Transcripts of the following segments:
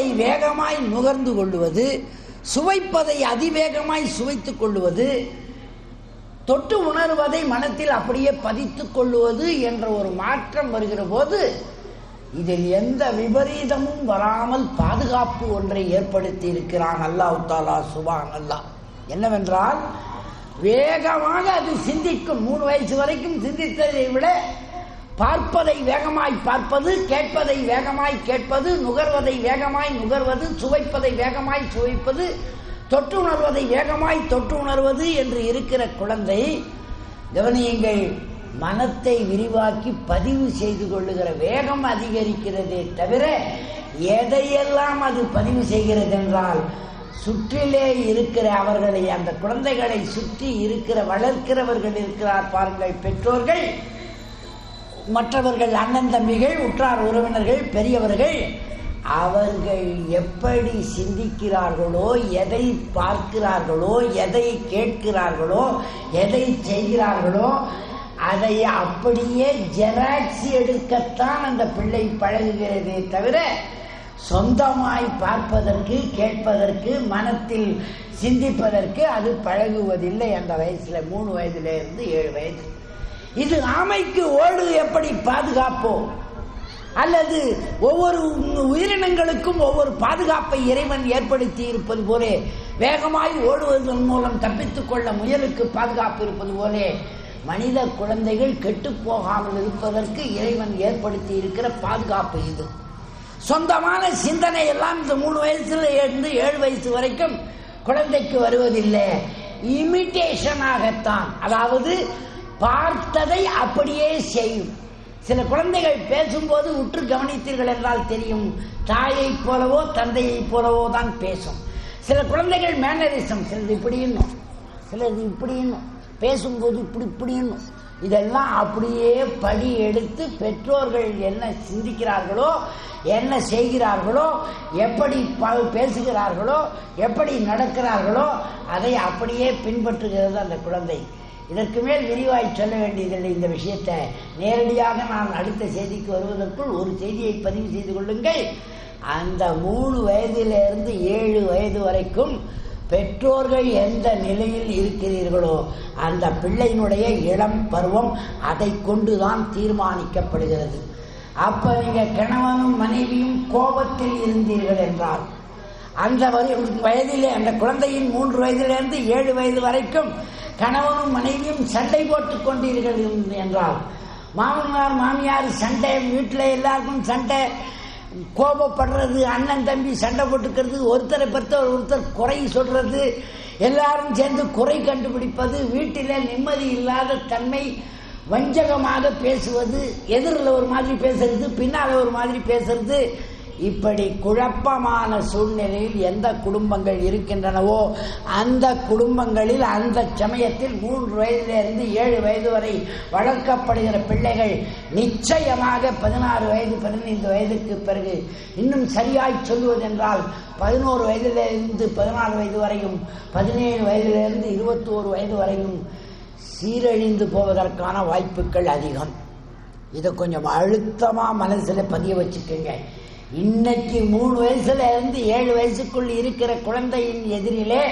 நுகர்வதை வேகமாய் நுகர்ந்து கொள்ளுவது சுவைப்பதை அதிவேகமாய் சுவைத்துக் கொள்ளுவது தொட்டு உணர்வதை மனத்தில் அப்படியே பதித்துக் கொள்ளுவது என்ற ஒரு மாற்றம் வருகிற போது இதில் எந்த விபரீதமும் வராமல் பாதுகாப்பு ஒன்றை ஏற்படுத்தி இருக்கிறான் அல்லாஹ் தாலா சுபான் அல்லா என்னவென்றால் வேகமாக அது சிந்திக்கும். மூணு வயசு வரைக்கும் சிந்தித்ததை விட பார்ப்பதை வேகமாய் பார்ப்பது கேட்பதை வேகமாய் கேட்பது நுகர்வதை வேகமாய் நுகர்வது சுவைப்பதை வேகமாய் சுவைப்பது தொற்று உணர்வதை வேகமாய் தொற்று உணர்வது என்று இருக்கிற குழந்தை கவனியுங்கள் மனத்தை விரிவாக்கி பதிவு செய்து கொள்ளுகிற வேகம் அதிகரிக்கிறதே தவிர எதையெல்லாம் அது பதிவு செய்கிறது என்றால் சுற்றிலே இருக்கிற அவர்களை அந்த குழந்தைகளை சுற்றி இருக்கிற வளர்க்கிறவர்கள் இருக்கிறார் பாருங்கள் பெற்றோர்கள் மற்றவர்கள் அண்ணன் தம்பிகள் உற்றார் உறவினர்கள் பெரியவர்கள் அவர்கள் எப்படி சிந்திக்கிறார்களோ எதை பார்க்கிறார்களோ எதை கேட்கிறார்களோ எதை செய்கிறார்களோ அதை அப்படியே ஜெராக்ஸ் எடுக்கத்தான் அந்த பிள்ளை பழகுகிறதே தவிர சொந்தமாய் பார்ப்பதற்கு கேட்பதற்கு மனத்தில் சிந்திப்பதற்கு அது பழகுவதில்லை. அந்த வயசுல மூணு வயதுல இருந்து ஏழு வயது. இது ஆமைக்கு ஓடு எப்படி பாதுகாப்போம் அல்லது ஒவ்வொரு உயிரினங்களுக்கும் ஒவ்வொரு பாதுகாப்பை இறைவன் ஏற்படுத்தி இருப்பது போலே வேகமாய் ஓடுவதன் மூலம் தப்பித்துக் கொள்ள முயலுக்கு பாதுகாப்பு இருப்பது போலே மனித குழந்தைகள் கெட்டு போகாமல் இருப்பதற்கு இறைவன் ஏற்படுத்தி இருக்கிற பாதுகாப்பு இது. சொந்தமான சிந்தனை எல்லாம் இந்த மூணு வயசுல இருந்து ஏழு வயசு வரைக்கும் குழந்தைக்கு வருவதில்லை. இமிட்டேஷனாகத்தான் அதாவது பார்த்ததை அப்படியே செய்யும். சில குழந்தைகள் பேசும்போது உற்று கவனித்தீர்கள் என்றால் தெரியும். தாயைப் போலவோ தந்தையைப் போலவோ தான் பேசும். சில குழந்தைகள் மேனரிசம் சிலது இப்படி இன்னும் சிலது இப்படி இன்னும் பேசும்போது இப்படி இப்படி இன்னும் இதெல்லாம் அப்படியே படி எடுத்து பெற்றோர்கள் என்ன சிந்திக்கிறார்களோ என்ன செய்கிறார்களோ எப்படி ப- பேசுகிறார்களோ எப்படி நடக்கிறார்களோ அதை அப்படியே பின்பற்றுகிறது அந்த குழந்தை. இதற்கு மேல் விரிவாய் சொல்ல வேண்டியதில்லை இந்த விஷயத்தை. நேரடியாக நான் அடுத்த செய்திக்கு வருவதற்குள் ஒரு செய்தியை பதிவு செய்து கொள்ளுங்கள். அந்த மூணு வயதிலிருந்து ஏழு வயது வரைக்கும் பெற்றோர்கள் எந்த நிலையில் இருக்கிறீர்களோ அந்த பிள்ளையினுடைய இளம் பருவம் அதை கொண்டுதான் தீர்மானிக்கப்படுகிறது. அப்ப நீங்க கணவனும் மனைவியும் கோபத்தில் இருந்தீர்கள் என்றால் அந்த வயதிலே அந்த குழந்தையின் மூன்று வயதிலிருந்து ஏழு வயது வரைக்கும் கணவனும் மனைவியும் சண்டை போட்டுக் கொண்டீர்கள் என்றால் மாமனார் மாமியார் சண்டை வீட்டில் எல்லாருக்கும் சண்டை. கோபப்படுறது அண்ணன் தம்பி சண்டை போட்டுக்கிறது ஒருத்தரை பற்றி ஒருத்தர் குறை சொல்றது எல்லாரும் சேர்ந்து குறை கண்டுபிடிப்பது வீட்டில் நிம்மதி இல்லாத தன்மை வஞ்சகமாக பேசுவது எதிரில் ஒரு மாதிரி பேசுறது பின்னால் ஒரு மாதிரி பேசுறது இப்படி குழப்பமான சூழ்நிலையில் எந்த குடும்பங்கள் இருக்கின்றனவோ அந்த குடும்பங்களில் அந்த சமயத்தில் மூன்று வயதிலிருந்து ஏழு வயது வரை வளர்க்கப்படுகிற பிள்ளைகள் நிச்சயமாக பதினாறு வயது பதினைந்து வயதுக்கு பிறகு இன்னும் சரியாய் சொல்வதென்றால் பதினோரு வயதிலிருந்து பதினாறு வயது வரையும் பதினேழு வயதிலிருந்து இருபத்தோரு வயது வரையும் சீரழிந்து போவதற்கான வாய்ப்புகள் அதிகம். இதை கொஞ்சம் அழுத்தமாக மனசில் பதிய வச்சுக்கோங்க. இன்னைக்கு மூணு வயசுல இருந்து ஏழு வயசுக்குள் இருக்கிற குழந்தையின் எதிரிலே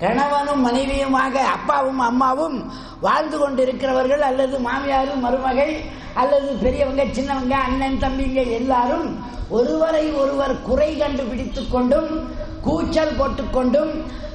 கணவனும் மனைவியுமாக அப்பாவும் அம்மாவும் வாழ்ந்து கொண்டிருக்கிறவர்கள் அல்லது மாமியாரும் மருமகள் அல்லது பெரியவங்க சின்னவங்க அண்ணன் தம்பிங்க எல்லாரும் ஒருவரை ஒருவர் குறை கண்டுபிடித்து கொண்டும் கூச்சல் போட்டுக்கொண்டும்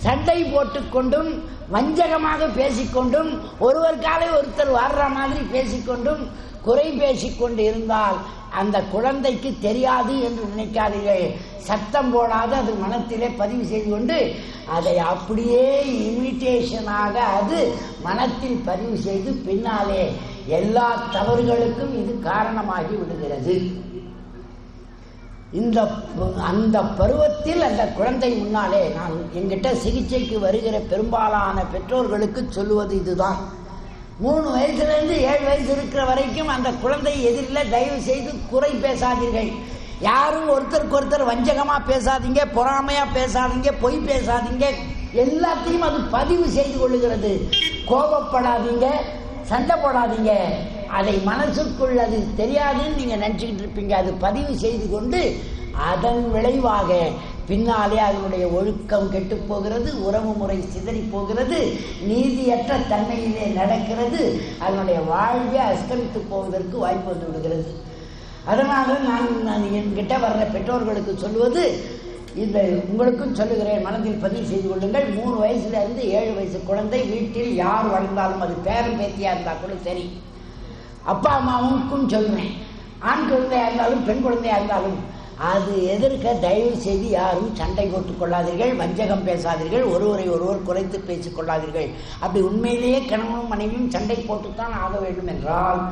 சண்டை போட்டுக்கொண்டும் வஞ்சகமாக பேசிக்கொண்டும் ஒருவர் காலை ஒருத்தர் வர்ற மாதிரி பேசிக்கொண்டும் குறை பேசிக்கொண்டு இருந்தால் அந்த குழந்தைக்கு தெரியாது என்று நினைக்காதீர்கள். சத்தம் போடாது அது மனத்திலே பதிவு செய்து கொண்டு அதை அப்படியே இமிட்டேஷனாக அது மனத்தில் பதிவு செய்து பின்னாலே எல்லா தவறுகளுக்கும் இது காரணமாகி விடுகிறது. இந்த அந்த பருவத்தில் அந்த குழந்தை முன்னாலே நான் எங்கிட்ட சிகிச்சைக்கு வருகிற பெரும்பாலான பெற்றோர்களுக்கு சொல்லுவது இதுதான். மூணு வயசுலேருந்து ஏழு வயசு இருக்கிற வரைக்கும் அந்த குழந்தை எதிரில் தயவு செய்து குறை பேசாதீர்கள். யாரும் ஒருத்தருக்கு ஒருத்தர் வஞ்சகமாக பேசாதீங்க பொறாமையாக பேசாதீங்க பொய் பேசாதீங்க. எல்லாத்தையும் அது பதிவு செய்து கொள்ளுகிறது. கோபப்படாதீங்க சண்டை போடாதீங்க. அதை மனசுக்குள் அது தெரியாதுன்னு நீங்கள் நினச்சிக்கிட்டு இருப்பீங்க. அது பதிவு செய்து கொண்டு அதன் விளைவாக பின்னாலே அதனுடைய ஒழுக்கம் கெட்டு போகிறது உறவு முறை சிதறி போகிறது நீதியற்ற தன்மையிலே நடக்கிறது அதனுடைய வாழ்வே அஸ்தமித்து போவதற்கு வாய்ப்பு வந்து விடுகிறது. அதனால நான் நான் என்கிட்ட வர்ற பெற்றோர்களுக்கு சொல்லுவது இந்த உங்களுக்கும் சொல்லுகிறேன் மனதில் பதிவு செய்து கொள்ளுங்கள். மூணு வயசுல இருந்து ஏழு வயசு குழந்தை வீட்டில் யார் வளர்ந்தாலும் அது பேரன் பேத்தியா இருந்தா கூட சரி. அப்பா அம்மாவுக்கும் சொல்றேன். ஆண் குழந்தையா இருந்தாலும் பெண் குழந்தையா இருந்தாலும் அது எதிர்க்க தயவு செய்து யாரும் சண்டை போட்டுக் கொள்ளாதீர்கள் வஞ்சகம் பேசாதீர்கள் ஒருவரை ஒருவர் குறைத்து பேசிக் கொள்ளாதீர்கள். அப்படி உண்மையிலேயே கணவனும் மனைவியும் சண்டை போட்டுத்தான் ஆக வேண்டும் என்றால்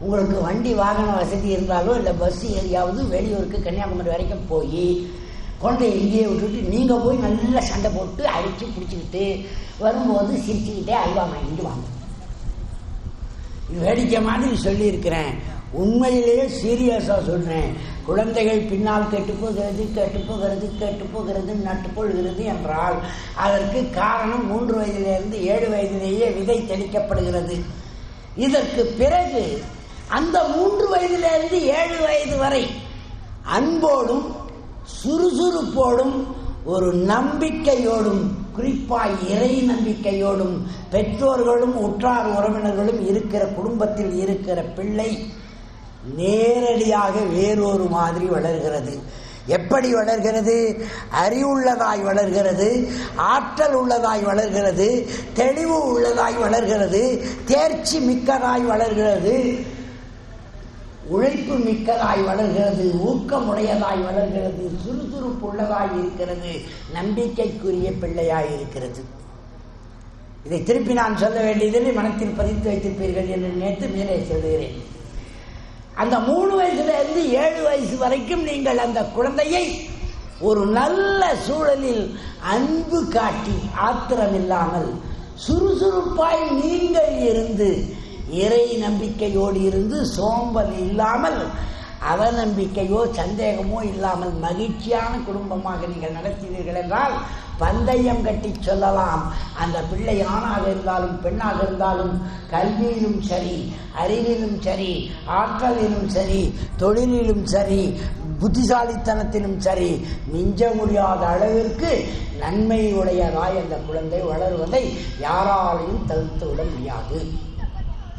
உங்களுக்கு வண்டி வாகன வசதி இருந்தாலோ இல்லை பஸ் ஏரியாவது வெளியூருக்கு கன்னியாகுமரி வரைக்கும் போய் கொண்டு இங்கேயே விட்டுட்டு நீங்கள் போய் நல்லா சண்டை போட்டு அடித்து பிடிச்சிக்கிட்டு வரும்போது சிரிச்சுக்கிட்டே அல்வா வாங்கிட்டு வாங்க. வேடிக்கை மாதிரி சொல்லியிருக்கிறேன். உண்மையிலேயே சீரியஸாக சொல்றேன். குழந்தைகள் பின்னால் கெட்டு போகிறது கெட்டு போகிறது கெட்டு போகிறது நட்டு போகிறது என்றால் அதற்கு காரணம் மூன்று வயதிலிருந்து ஏழு வயதிலேயே விதை தெளிக்கப்படுகிறது. இதற்கு பிறகு அந்த மூன்று வயதிலிருந்து ஏழு வயது வரை அன்போடும் சுறுசுறுப்போடும் ஒரு நம்பிக்கையோடும் குறிப்பாய் இறை நம்பிக்கையோடும் பெற்றோர்களும் உற்றார் உறவினர்களும் இருக்கிற குடும்பத்தில் இருக்கிற பிள்ளை நேரடியாக வேறொரு மாதிரி வளர்கிறது. எப்படி வளர்கிறது? அறிவுள்ளதாய் வளர்கிறது ஆற்றல் உள்ளதாய் வளர்கிறது தெளிவு உள்ளதாய் வளர்கிறது தேர்ச்சி மிக்கதாய் வளர்கிறது. உழைப்பு மிக்கதாய் வளர்கிறது ஊக்கமுடையதாய் வளர்கிறது சுறுசுறுப்பு உள்ளதாய் இருக்கிறது நம்பிக்கைக்குரிய பிள்ளையாய் இருக்கிறது. இதை திருப்பி நான் சொல்ல வேண்டியதில்லை மனத்தில் பதித்து வைத்திருப்பீர்கள் என்று நினைத்து மேலே சொல்கிறேன் அந்த மூணு வயசுலேருந்து ஏழு வயசு வரைக்கும் நீங்கள் அந்த குழந்தையை ஒரு நல்ல சூழலில் அன்பு காட்டி ஆத்திரம் இல்லாமல் சுறுசுறுப்பாய் நீங்கள் இருந்து இறை நம்பிக்கையோடு இருந்து சோம்பல் இல்லாமல் அவநம்பிக்கையோ சந்தேகமோ இல்லாமல் மகிழ்ச்சியான குடும்பமாக நீங்கள் நடத்தினீர்கள் என்றால் பந்தயம் கட்டி சொல்லலாம். அந்த பிள்ளை ஆணாக இருந்தாலும் பெண்ணாக இருந்தாலும் கல்வியிலும் சரி அறிவிலும் சரி ஆற்றலிலும் சரி தொழிலிலும் சரி புத்திசாலித்தனத்திலும் சரி மிஞ்ச முடியாத அளவிற்கு நன்மையுடையதாய் அந்த குழந்தை வளருவதை யாராலையும் தவிர்த்து விட முடியாது.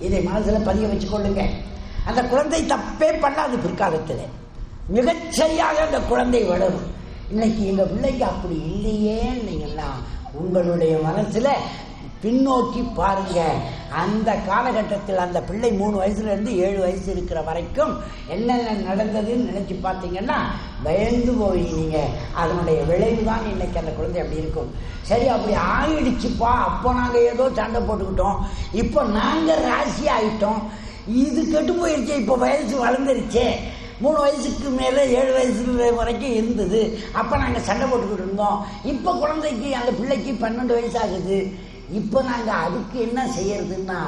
இதை மனசில் பதிய வச்சுக்கொள்ளுங்க அந்த குழந்தை தப்பே பண்ணாது பிற்காலத்தில். மிகச்சரியாக அந்த குழந்தை வளரும். இன்னைக்கு எங்கள் பிள்ளைக்கு அப்படி இல்லையேன்னீங்கன்னா உங்களுடைய மனசில் பின்னோக்கி பாருங்க. அந்த காலகட்டத்தில் அந்த பிள்ளை மூணு வயசுல இருந்து ஏழு வயசு இருக்கிற வரைக்கும் என்னென்ன நடந்ததுன்னு நினைச்சு பார்த்தீங்கன்னா பயந்து போவீங்க அதனுடைய விளைவு தான் இன்னைக்கு அந்த குழந்தை அப்படி இருக்கும். சரி அப்படி ஆயிடுச்சுப்பா. அப்போ நாங்கள் ஏதோ சண்டை போட்டுக்கிட்டோம். இப்போ நாங்கள் ராசி ஆயிட்டோம். இது கெட்டு போயிடுச்சு இப்போ வயசு வளர்ந்துருச்சே. மூணு வயசுக்கு மேலே ஏழு வயசு வரைக்கும் இருந்தது. அப்போ நாங்கள் சண்டை போட்டுக்கிட்டு இருந்தோம். இப்போ குழந்தைக்கு அந்த பிள்ளைக்கு பன்னெண்டு வயசு ஆகுது. இப்போ நாங்கள் அதுக்கு என்ன செய்யறதுன்னா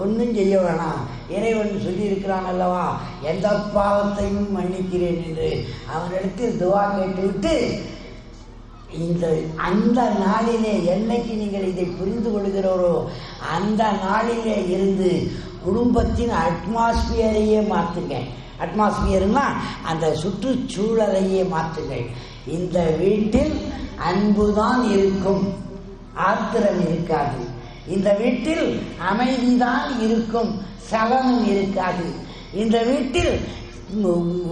ஒன்றும் செய்ய வேணாம். இறைவன் சொல்லியிருக்கிறான் அல்லவா எந்த பாவத்தையும் மன்னிக்கிறேன் என்று. அவனிடத்தில் துவா கேட்டுவிட்டு இந்த அந்த நாளிலே என்னைக்கு நீங்கள் இதை புரிந்து கொள்கிறோரோ அந்த நாளிலே இருந்து குடும்பத்தின் அட்மாஸ்பியரையே மாற்றுங்க. அட்மாஸ்பியர்னா அந்த சுற்றுச்சூழலையே மாற்றுங்கள் இந்த வீட்டில் அன்புதான் இருக்கும். ஆத்திரம் இருக்காது. இந்த வீட்டில் அமைதிதான் இருக்கும் சலனம் இருக்காது. இந்த வீட்டில்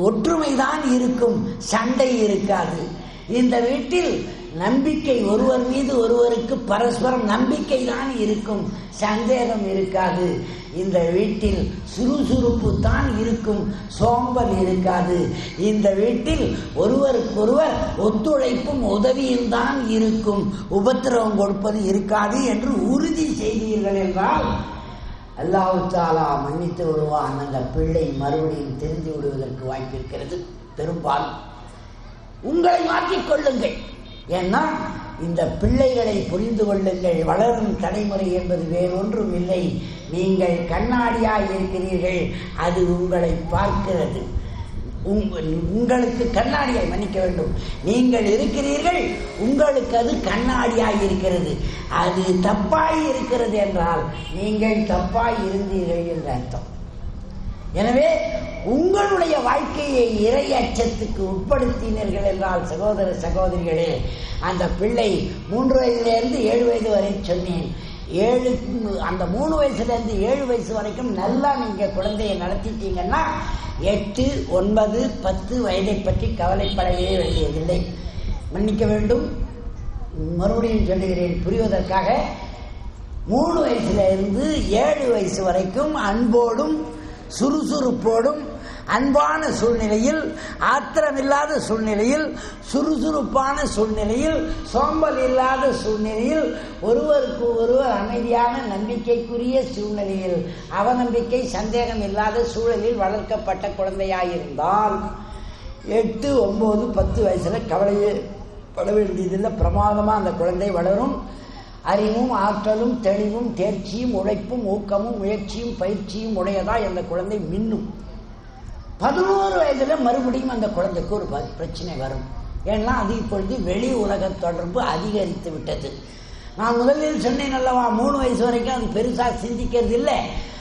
ஒற்றுமைதான் இருக்கும் சண்டை இருக்காது. இந்த வீட்டில் நம்பிக்கை ஒருவர் மீது ஒருவருக்கு பரஸ்பரம் நம்பிக்கை தான் இருக்கும் சந்தேகம் இருக்காது. இந்த வீட்டில் சுறுசுறுப்பு தான் இருக்கும். சோம்பல் இருக்காது. இந்த வீட்டில் ஒருவருக்கொருவர் ஒத்துழைப்பும் உதவியும் தான் இருக்கும். உபத்திரவம் கொடுப்பது இருக்காது என்று உறுதி செய்தீர்கள் என்றால் அல்லாஹு தாலா மன்னித்து விடுவான் அந்த பிள்ளை மறுபடியும் தெரிந்து விடுவதற்கு வாய்ப்பு இருக்கிறது. பெரும்பாலும். உங்களை மாற்றிக்கொள்ளுங்கள் ஏன்னா இந்த பிள்ளைகளை புரிந்து கொள்ளுங்கள். வளரும் தலைமுறை என்பது வேறொன்றும் இல்லை. நீங்கள் கண்ணாடியாக இருக்கிறீர்கள். அது உங்களை பார்க்கிறது. உங்களுக்கு கண்ணாடியாய் மன்னிக்க வேண்டும். நீங்கள் இருக்கிறீர்கள். உங்களுக்கு அது கண்ணாடியாய் இருக்கிறது. அது தப்பாய் இருக்கிறது என்றால் நீங்கள் தப்பாய் இருந்தீர்கள் என்று அர்த்தம். எனவே உங்களுடைய வாழ்க்கையை இரையச்சத்துக்கு உட்படுத்தினீர்கள் என்றால் சகோதர சகோதரிகளே அந்த பிள்ளை மூன்று வயதிலிருந்து ஏழு வயது வரை சொன்னேன். ஏழு அந்த மூணு வயசுலேருந்து ஏழு வயசு வரைக்கும் நல்லா நீங்கள் குழந்தையை நடத்திட்டீங்கன்னா எட்டு ஒன்பது பத்து வயதை பற்றி கவலைப்படவே வேண்டியதில்லை. மன்னிக்க வேண்டும். மறுபடியும் சொல்லுகிறேன் புரிவதற்காக மூணு வயசுல இருந்து ஏழு வயசு வரைக்கும் அன்போடும் சுறுசுறுப்போடும் அன்பான சூழ்நிலையில் ஆத்திரமில்லாத சூழ்நிலையில் சுறுசுறுப்பான சூழ்நிலையில் சோம்பல் இல்லாத சூழ்நிலையில் ஒருவருக்கு ஒருவர் அமைதியான நம்பிக்கைக்குரிய சூழ்நிலையில் அவநம்பிக்கை சந்தேகம் இல்லாத சூழலில் வளர்க்கப்பட்ட குழந்தையாயிருந்தால் எட்டு ஒம்பது பத்து வயசுல கவலையே பட வேண்டியதில்லை. பிரமாதமாக அந்த குழந்தை வளரும். அறிவும் ஆற்றலும் தெளிவும் தேர்ச்சியும் உழைப்பும் ஊக்கமும் முயற்சியும் பயிற்சியும் உடையதா அந்த குழந்தை மின்னும். பதினோரு வயதுல மறுபடியும் அந்த குழந்தைக்கு ஒரு பிரச்சனை வரும். ஏன்னா அது இப்பொழுது வெளி உலக தொடர்பு அதிகரித்து விட்டது. நான் முதலில் சொன்னேன் அல்லவா மூணு வயசு வரைக்கும் அது பெருசாக சிந்திக்கிறது இல்லை.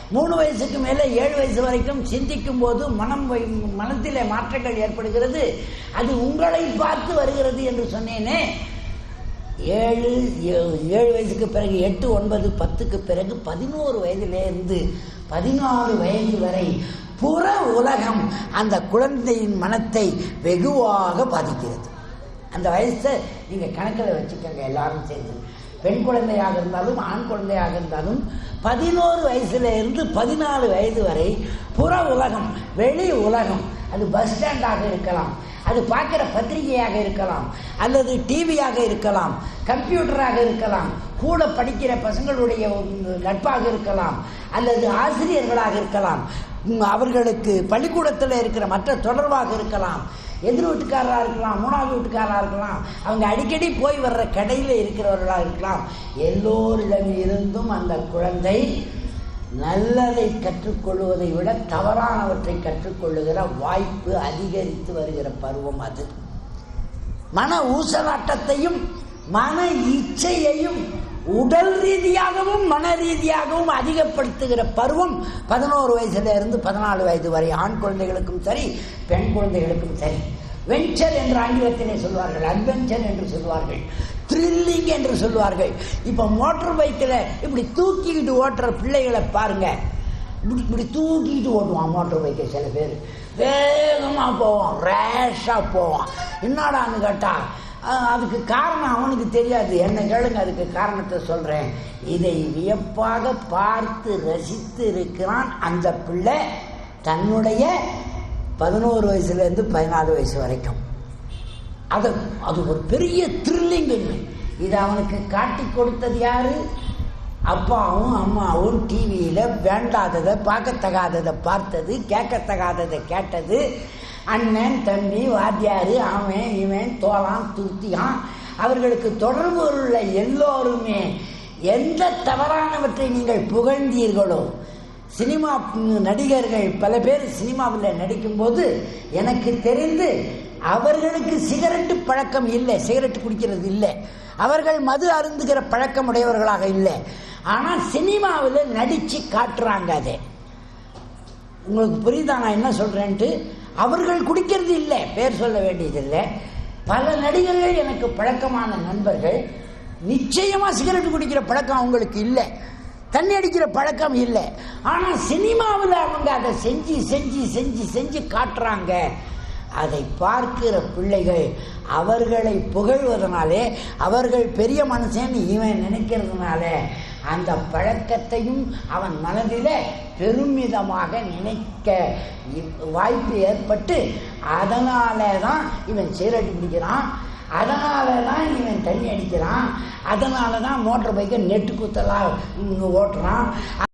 மூணு வயசுக்கு மேலே ஏழு வயசு வரைக்கும் சிந்திக்கும் போது மனம் வை- மனத்திலே மாற்றங்கள் ஏற்படுகிறது. அது உங்களை பார்த்து வருகிறது என்று சொன்னேனே. ஏழு ஏ- ஏழு வயசுக்கு பிறகு எட்டு ஒன்பது பத்துக்கு பிறகு பதினோரு வயதிலேருந்து பதினாறு வயது வரை புற உலகம் அந்த குழந்தையின் மனத்தை வெகுவாக பாதிக்கிறது. அந்த வயசை நீங்க கணக்கில் வச்சுக்கோங்க எல்லாரும் சேர்ந்து. பெண் குழந்தையாக இருந்தாலும் ஆண் குழந்தையாக இருந்தாலும் பதினோரு வயசுல இருந்து பதினாலு வயது வரை புற உலகம் வெளி உலகம் அது பஸ் ஸ்டாண்டாக இருக்கலாம் அது பார்க்குற பத்திரிகையாக இருக்கலாம் அல்லது டிவியாக இருக்கலாம் கம்ப்யூட்டராக இருக்கலாம் கூட படிக்கிற பசங்களுடைய நட்பாக இருக்கலாம் அல்லது ஆசிரியர்களாக இருக்கலாம் அவர்களுக்கு பள்ளிக்கூடத்தில் இருக்கிற மற்ற தொடர்பாக இருக்கலாம். எதிர் வீட்டுக்காரராக இருக்கலாம் மூணாவது வீட்டுக்காரராக இருக்கலாம் அவங்க அடிக்கடி போய் வர்ற கடையில் இருக்கிறவர்களாக இருக்கலாம். எல்லோரிடம் இருந்தும் அந்த குழந்தை நல்லதை கற்றுக்கொள்வதை விட தவறானவற்றை கற்றுக்கொள்ளுகிற வாய்ப்பு அதிகரித்து வருகிற பருவம் அது. மன ஊசலாட்டத்தையும் மன இச்சையையும் உடல் ரீதியாகவும் மன ரீதியாகவும் அதிகப்படுத்துகிற பருவம் பதினோரு வயசுல இருந்து பதினாலு வயது வரை. ஆண் குழந்தைகளுக்கும் சரி பெண் குழந்தைகளுக்கும் சரி. வெஞ்சர் என்று ஆங்கிலத்திலே சொல்வார்கள் அட்வென்ச்சர் என்று சொல்வார்கள் த்ரில்லிங் என்று சொல்வார்கள். இப்ப மோட்டர் பைக்கில் இப்படி தூக்கிக்கிட்டு ஓட்டுற பிள்ளைகளை பாருங்க. இப்படி இப்படி தூக்கிட்டு ஓட்டுவான் மோட்டார் பைக்கை சில பேர். வேகமாக போவான் ரேஷாக போவான். என்னடான்னு கேட்டால் அதுக்கு காரணம் அவனுக்கு தெரியாது. என்ன கேளுங்க அதுக்கு காரணத்தை சொல்றேன். இதை வியப்பாக பார்த்து ரசித்து இருக்கிறான் அந்த பிள்ளை தன்னுடைய பதினோரு வயசுலேருந்து பதினாலு வயசு வரைக்கும். அது அது ஒரு பெரிய த்ரில்லிங் இது அவனுக்கு காட்டி கொடுத்தது யாரு? அப்பாவும் அம்மாவும் டிவியில் வேண்டாததை பார்க்கத்தகாததை பார்த்தது கேட்கத்தகாததை கேட்டது. அண்ணன் தம்பி வாத்தியாரு அவன் இவன் தோளான் துருத்தியான் அவர்களுக்கு தொடர்பு உள்ள எல்லோருமே எந்த தவறானவற்றை நீங்கள் புகழ்ந்தீர்களோ சினிமா நடிகர்கள் பல பேர் சினிமாவில் நடிக்கும்போது எனக்கு தெரிந்து அவர்களுக்கு சிகரெட்டு பழக்கம் இல்லை சிகரெட்டு குடிக்கிறது இல்லை. அவர்கள் மது அருந்துகிற பழக்கம் உடையவர்களாக இல்லை. ஆனால் சினிமாவில் நடித்து காட்டுறாங்க அதை. உங்களுக்கு புரியுதா நான் என்ன சொல்கிறேன்ட்டு அவர்கள் குடிக்கிறது இல்லை. பேர் சொல்ல வேண்டியதில்லை. பல நடிகர்கள் எனக்கு பழக்கமான நண்பர்கள் நிச்சயமா சிகரெட் குடிக்கிற பழக்கம் அவங்களுக்கு இல்லை. தண்ணி அடிக்கிற பழக்கம் இல்லை. ஆனா சினிமாவில் அவங்க அதை செஞ்சு செஞ்சு செஞ்சு செஞ்சு காட்டுறாங்க. அதை பார்க்கிற பிள்ளைகள் அவர்களை புகழ்வதனாலே அவர்கள் பெரிய மனுஷன் இவன் நினைக்கிறதுனால அந்த பழக்கத்தையும் அவன் மனதில பெருமிதமாக நினைக்க வாய்ப்பு ஏற்பட்டு அதனால தான் இவன் சீரடி பிடிக்கிறான். அதனால தான் இவன் தண்ணி அடிக்கிறான். அதனால தான் மோட்டர் பைக்கை நெட்டு குத்தலாக ஓட்டுறான்.